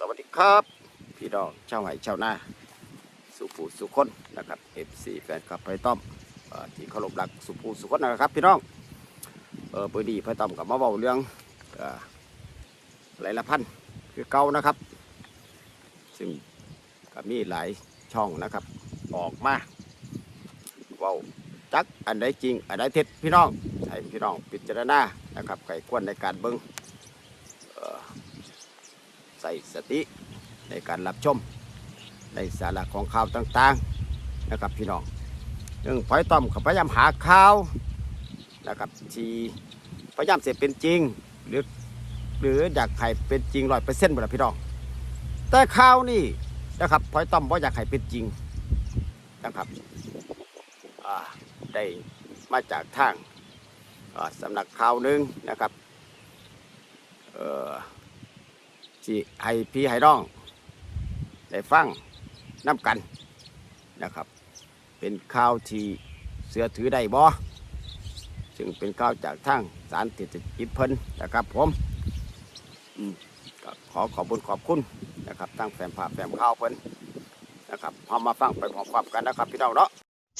สวัสดีครับ พี่น้องชาวไห่ชาวนาสุภูสุคนนะครับ FC แฟนคลับไพต้อมอที่เคารพรักสุภูสุคนนะครับ พี่น้องเออปืดีไพต้อมกับมาเบาเรื่องหลายละพันคือเก่านะครับ ซึ่งก็มีหลายช่องนะครับ ออกมาเว้าจักอันใดจริง อันใดเท็จพี่น้องให้พี่น้องพิจารณานะครับไก่ควรในการเบิ้ง ส่สติในการรับชม ในสาระของข่าวต่างๆนะครับพี่น้องเรื่องพอยต้อมก็พยายามหาข่าวนะครับที่พยายามเสพเป็นจริง หรือหรืออยากให้เป็นจริงร้อยเปอร์เซ็นต์หมดแล้วพี่น้องแต่ข่าวนี่นะครับพอยต้อมว่าอยากให้เป็นจริงนะครับได้มาจากทางสำนักข่าวหนึ่งนะครับ เอ่อ ที่ให้พี่ให้น้องได้ฟังน้ำกันนะครับ เป็นข่าวที่เสือถือได้บ่ซึ่งเป็นข่าวจากทางสารติดจิตเพิ่นนะครับ ผมขอขอบคุณขอบคุณนะครับทั้งแฟนภาพแฟนข่าวเพิ่นนะครับพอมาฟังไปพร้อมๆกันนะครับ พี่น้องเนาะ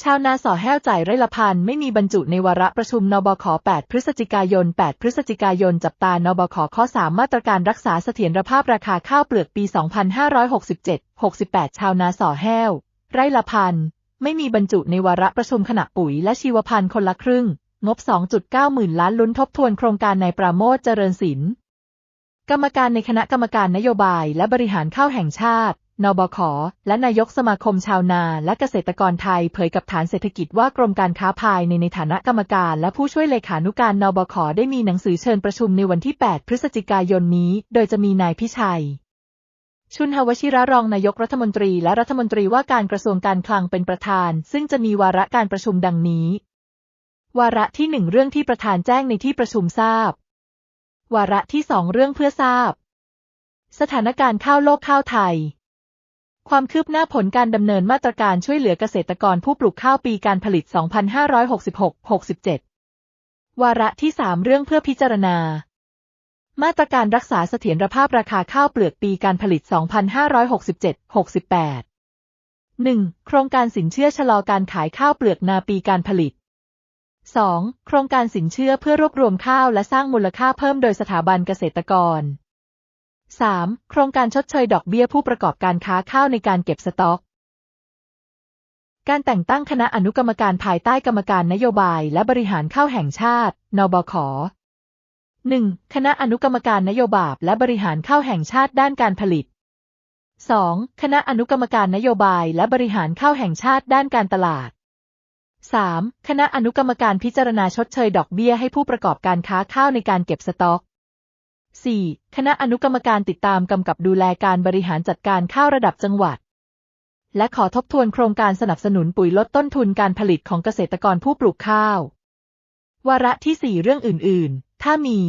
ชาวนาสอแห้วจ่ายไร่ละพันไม่มีบรรจุในวาระประชุมนบข 8 พฤศจิกายน 8 พฤศจิกายน จับตานบข ข้อ 3 มาตรการรักษาเสถียรภาพราคาข้าวเปลือกปี 2567-68 ชาวนาสอแห้ว ไร่ละพันไม่มีบรรจุในวาระประชุมขณะปุ๋ยและชีวพันธ์คนละครึ่ง งบ 2.9 หมื่นล้านลุ้นทบทวนโครงการนายปราโมทเจริญศิลป์กรรมการในคณะกรรมการนโยบายและบริหารข้าวแห่งชาติ นบข และนายกสมาคมชาวนาและเกษตรกรไทยเผยกับฐานเศรษฐกิจว่ากรมการค้าภายในในฐานะกรรมการ และผู้ช่วยเลขานุการนบข ได้มีหนังสือเชิญประชุมในวันที่ 8 พฤศจิกายนนี้ โดยจะมีนายพิชัย ชุนหวชิระรองนายกรัฐมนตรีและรัฐมนตรีว่าการกระทรวงการคลังเป็นประธาน ซึ่งจะมีวาระการประชุมดังนี้ วาระที่หนึ่งเรื่องที่ประธานแจ้งในที่ประชุมทราบ วาระที่สองเรื่องเพื่อทราบ สถานการณ์ข้าวโลกข้าวไทย ความคืบหน้าผลการดำเนินมาตรการช่วยเหลือเกษตรกรผู้ปลูกข้าวปีการผลิต 2566-67 วาระที่ 3 เรื่องเพื่อพิจารณา มาตรการรักษาเสถียรภาพราคาข้าวเปลือกปีการผลิต 2567-68 1. โครงการสินเชื่อชะลอการขายข้าวเปลือกนาปีการผลิต 2. โครงการสินเชื่อเพื่อรวบรวมข้าวและสร้างมูลค่าเพิ่มโดยสถาบันเกษตรกร 3. โครงการชดเชยดอกเบี้ยผู้ประกอบการค้าข้าวในการเก็บสต็อก การแต่งตั้งคณะอนุกรรมการภายใต้กรรมการนโยบายและบริหารข้าวแห่งชาติ นบข 1. คณะอนุกรรมการนโยบายและบริหารข้าวแห่งชาติด้านการผลิต 2. คณะอนุกรรมการนโยบายและบริหารข้าวแห่งชาติด้านการตลาด 3. คณะอนุกรรมการพิจารณาชดเชยดอกเบี้ยให้ผู้ประกอบการค้าข้าวในการเก็บสต็อก 4. คณะอนุกรรมการติดตามกำกับดูแลการบริหารจัดการข้าวระดับจังหวัด และขอทบทวนโครงการสนับสนุนปุ๋ยลดต้นทุนการผลิตของเกษตรกรผู้ปลูกข้าว วาระที่ 4 เรื่องอื่น ๆ ถ้ามี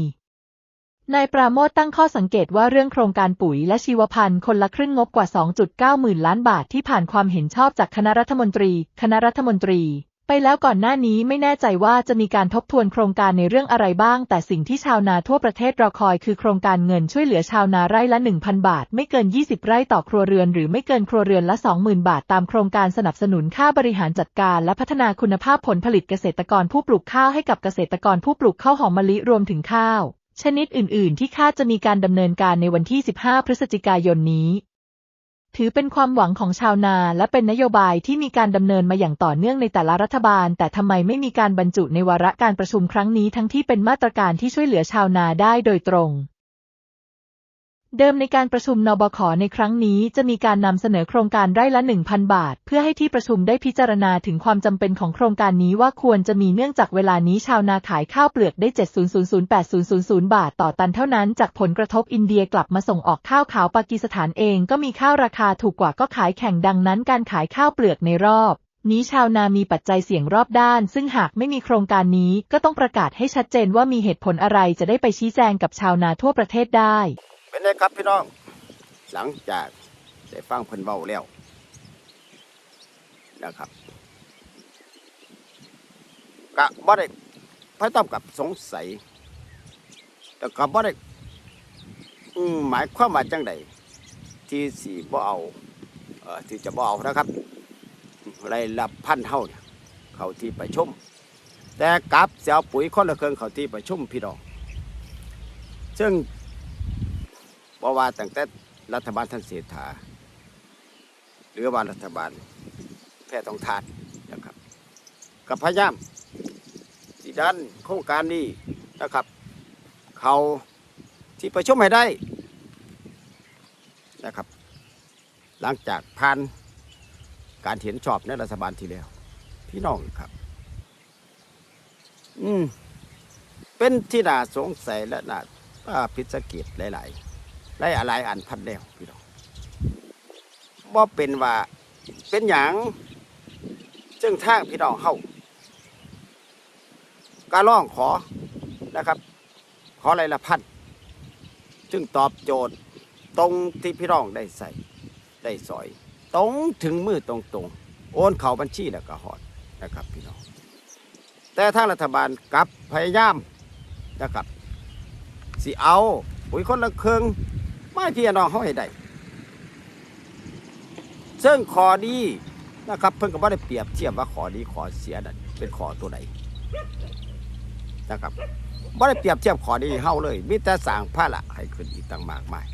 นายปราโมทตั้งข้อสังเกตว่าเรื่องโครงการปุ๋ยและชีวพันธุ์คนละครึ่งงบกว่า 2.9 หมื่นล้านบาทที่ผ่านความเห็นชอบจากคณะรัฐมนตรี คณะรัฐมนตรี ไปแล้วก่อนหน้านี้ไม่แน่ใจว่าจะมีการทบทวนโครงการในเรื่องอะไรบ้าง แต่สิ่งที่ชาวนาทั่วประเทศรอคอยคือโครงการเงินช่วยเหลือชาวนาไร่ละ 1,000 บาท ไม่เกิน 20 ไร่ต่อครัวเรือนหรือไม่เกินครัวเรือนละ 20,000 บาท ตามโครงการสนับสนุนค่าบริหารจัดการและพัฒนาคุณภาพผลผลิตเกษตรกรผู้ปลูกข้าวให้กับเกษตรกรผู้ปลูกข้าวหอมมะลิรวมถึงข้าว ชนิดอื่น ๆ ที่คาดจะมีการดำเนินการในวันที่ 15 พฤศจิกายนนี้ ถือเป็นความหวังของชาวนาและเป็นนโยบายที่มีการดำเนินมาอย่างต่อเนื่องในแต่ละรัฐบาล แต่ทำไมไม่มีการบรรจุในวาระการประชุมครั้งนี้ทั้งที่เป็นมาตรการที่ช่วยเหลือชาวนาได้โดยตรง เดิมในการประชุมนบขในครั้งนี้จะมีการนำเสนอโครงการไร่ละ 1,000 บาท เพื่อให้ที่ประชุมได้พิจารณาถึงความจำเป็นของโครงการนี้ว่าควรจะมีเนื่องจากเวลานี้ชาวนาขายข้าวเปลือกได้ 700-8000 บาทต่อตันเท่านั้น จากผลกระทบอินเดียกลับมาส่งออกข้าวขาวปากีสถานเองก็มีข้าวราคาถูกกว่าก็ขายแข่งดังนั้นการขายข้าวเปลือกในรอบนี้ชาวนามีปัจจัยเสี่ยงรอบด้าน ซึ่งหากไม่มีโครงการนี้ก็ต้องประกาศให้ชัดเจนว่ามีเหตุผลอะไรจะได้ไปชี้แจงกับชาวนาทั่วประเทศได้ เป็นไงครับพี่น้อง หลังจากได้ฟังเพิ่นเบาแล้วนะครับกะบ่ได้พระต้อมกับสงสัย แต่ก็บ่ได้หมายความว่าจังใดที่สีบ่เอาเอ่อที่จะบ่เอานะครับไรายละพันเท่าเนี่ยเขาที่ไปชุมแต่กับเสียปุ๋ยคนละเครื่องเขาที่ไปชุมพี่น้องซึ่ง บอกว่าตั้งแต่รัฐบาลท่านเศรษฐาหรือว่ารัฐบาลแพทย์ต้องทานนะครับ กับพยายามสิดันโครงการนี้นะครับ เขาที่ประชุมให้ได้นะครับ หลังจากผ่านการเห็นชอบในรัฐบาลที่แล้ว พี่น้องครับ อืมเป็นที่น่าสงสัยและน่าพิสกิจหลาย ๆ หลายอะไรอันพันแล้วพี่น้องบ่เป็นว่าเป็นอย่างจึงทางพี่น้องเฮาการร้องขอนะครับ ขออะไรละพันจึงตอบโจทย์ตรงที่พี่น้องได้ใส่ได้สอย ตรงถึงมือตรงๆโอนเข้าบัญชีแล้วก็หอดนะครับพี่น้อง แต่ทางรัฐบาลกับพยายามนะครับสิเอาปุ๋ยคนละเครึ่ง ไม่พี่น้องเขาให้ได้ซึ่งขอดีนะครับ เพิ่งก็ไม่ได้เปรียบเทียบว่าขอดีขอเสียนั่นเป็นขอตัวใดนะครับไม่ได้เปรียบเทียบขอดีเฮาเลย มีแต่สั่งผ้าละให้ขึ้นอีกต่างมากมาย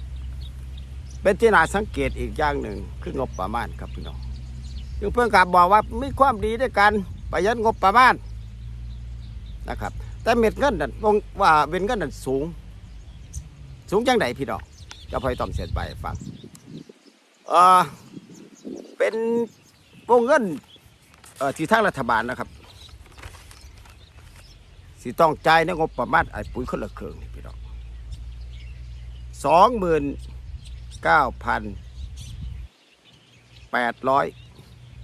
เป็นที่น่าสังเกตอีกอย่างหนึ่งคืองบประมาณครับพี่น้องจึงเพิ่งกลับบอกว่ามีความดีด้วยกันประหยัดงบประมาณนะครับ แต่เม็ดเงินนั่นวงว่าเป็นเงินนั่นสูง สูงจังไดพี่น้อง จะพอยต้อมเสร็จไปฟังเออเป็นวงเงินเอ่อที่ทางรัฐบาลนะครับสิต้องจ่ายในงบประมาณไอ้ปุ๋ยคนละเครื่องนี่พี่น้องสองหมื่นเก้าพันแปดร้อย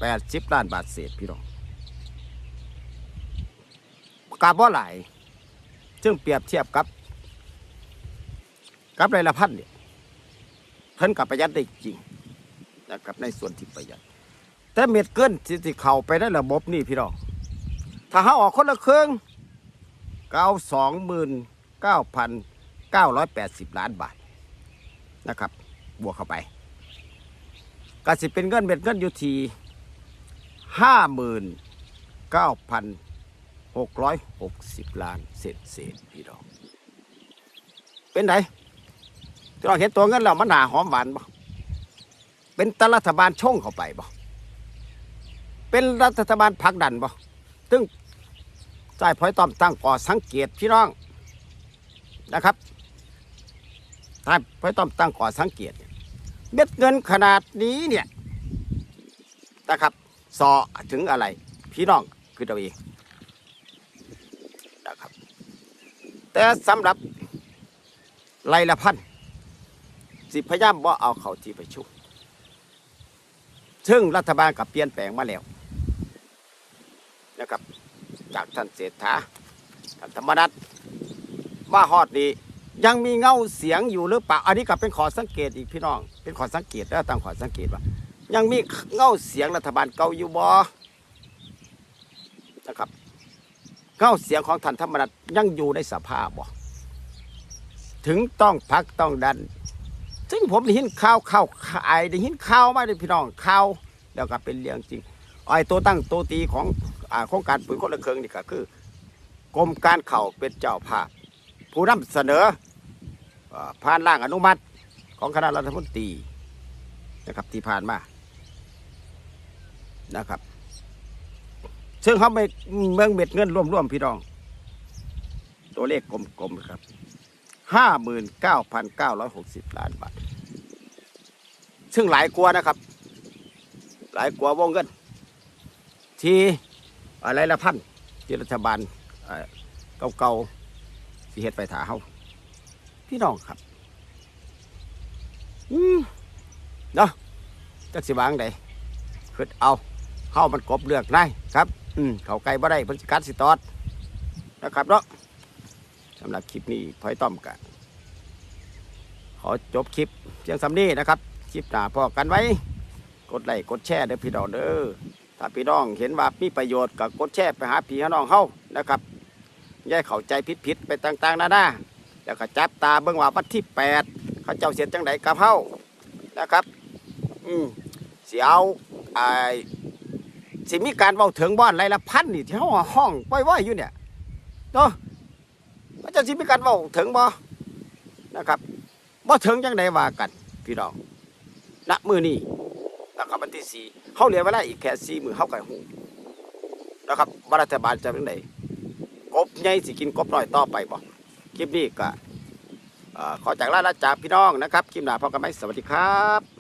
แปดสิบล้านบาทเศษพี่น้องกาบ่หลายซึ่งเปรียบเทียบกับ กับรายละพันเนี่ย เพิ่นกับประหยัดได้จริงนะครับในส่วนที่ประหยัด แต่เม็ดเกินที่ที่เข้าไปในระบบนี่พี่น้องถ้าหาออกคนละเครื่องก็เอาสองหมื่นเก้าพันเก้าร้อยแปดสิบล้านบาทนะครับ บวกเข้าไปก็สิเป็นเงินเม็ดเงินอยู่ที่ห้าหมื่นเก้าพันหกร้อยหกสิบล้านเศษเศษพี่น้องเป็นไง ที่เราเห็นตัวเงินแล้วมันหนาหอมหวานบ่เป็นตรัฐบาลช่งเข้าไปบ่เป็นรัฐบาลผักดันบ่ซึ่งใจพอยต้อมตั้งก่อสังเกตพี่น้องนะครับใต้พอยต้อมตั้งก่อสังเกตเม็ดเงินขนาดนี้เนี่ยนะครับสอถึงอะไร พี่น้องคือตัวเองนะครับ แต่สำหรับไรายละพัน สิพยายามว่าเอาเขาที่ประชุมซึ่งรัฐบาลกับเปลี่ยนแปลงมาแล้วนะครับจากท่านเศรษฐาท่านธรรมนัฐมาฮอดนี้ยังมีเงาเสียงอยู่หรือเปล่าอันนี้ก็เป็นขอสังเกตอีกพี่น้อง เป็นขอสังเกตแล้วตั้งขอสังเกตว่า ยังมีเงาเสียงรัฐบาลเก่าอยู่บ่นะครับเก้าเสียงของท่านธรรมนัฐยังอยู่ในสภาพบ่ถึงต้องพักต้องดัน ผมได้ยินข่าวข่าวขายได้ยินข่าวมาเลยพี่น้องข่าวแล้วก็เป็นเรื่องจริงไอ้ตัวตั้งตัวตีของอ่าโครงการปุ๋ยคนละเครืองนี่ก็คือกรมการเข่าเป็นเจ้าภาพผู้นำเสนอผ่านร่างอนุมัติของคณะรัฐมนตรีนะครับที่ผ่านมานะครับ ซึ่งเขาไม่เมืองเม็ดเงินร่วมๆพี่น้อง ตัวเลขกลมๆครับห้าหมื่นเก้าพันเก้าร้อยหกสิบล้านบาท ซึ่งหลายกว่านะครับ หลายกว่าวงเงินที่อะไรละพันที่รัฐบาลเอ่อเก่าๆที่เฮ็ดไปถาเฮาพี่น้องครับอืมเนาะจักสิบางใดคือเอาเฮามันกบเลือกได้ครับ อืมเขาไกลบ่ได้พิ่นสิกัดสิตอดนะครับเนาะสำหรับคลิปนี้พอยต้อมกันขอจบคลิปเพียงสำนี้นะครับ คลิปหน้าพอกันไว้ กดไลค์กดแชร์เด้อพี่น้องเด้อถ้าพี่น้องเห็นว่ามีประโยชน์ก็กดแชร์ไปหาพี่น้องเฮานะครับอย่าเข้าใจผิดๆไปต่างๆนานาแล้วก็จับตาเบิ่งว่าวันที่ 8 เขาเจ้าเสียจังไดกับเฮานะครับ อืมสิเอาไอ้สิมีการเว้าถึงบ้านไรละพันนี่ที่ห้องห้องป้อยๆอยู่เนี่ยเนาะมันจะสิมีการเว้าถึงบ่นะครับบ่ถึงจังไดว่ากันพี่น้อง ณมือนี้นะครับวันที่สี่เขาเหลือเวลาอีกแค่สี่มื้อเขาก็ฮู้นะครับว่ารัฐบาลจะเป็นไหนกบใหญ่สิกินกบน้อยต่อไปบ่คลิปนี้ก็ขอจากลาลาจากพี่น้องนะครับ คลิปหน้าพบกันไหมสวัสดีครับ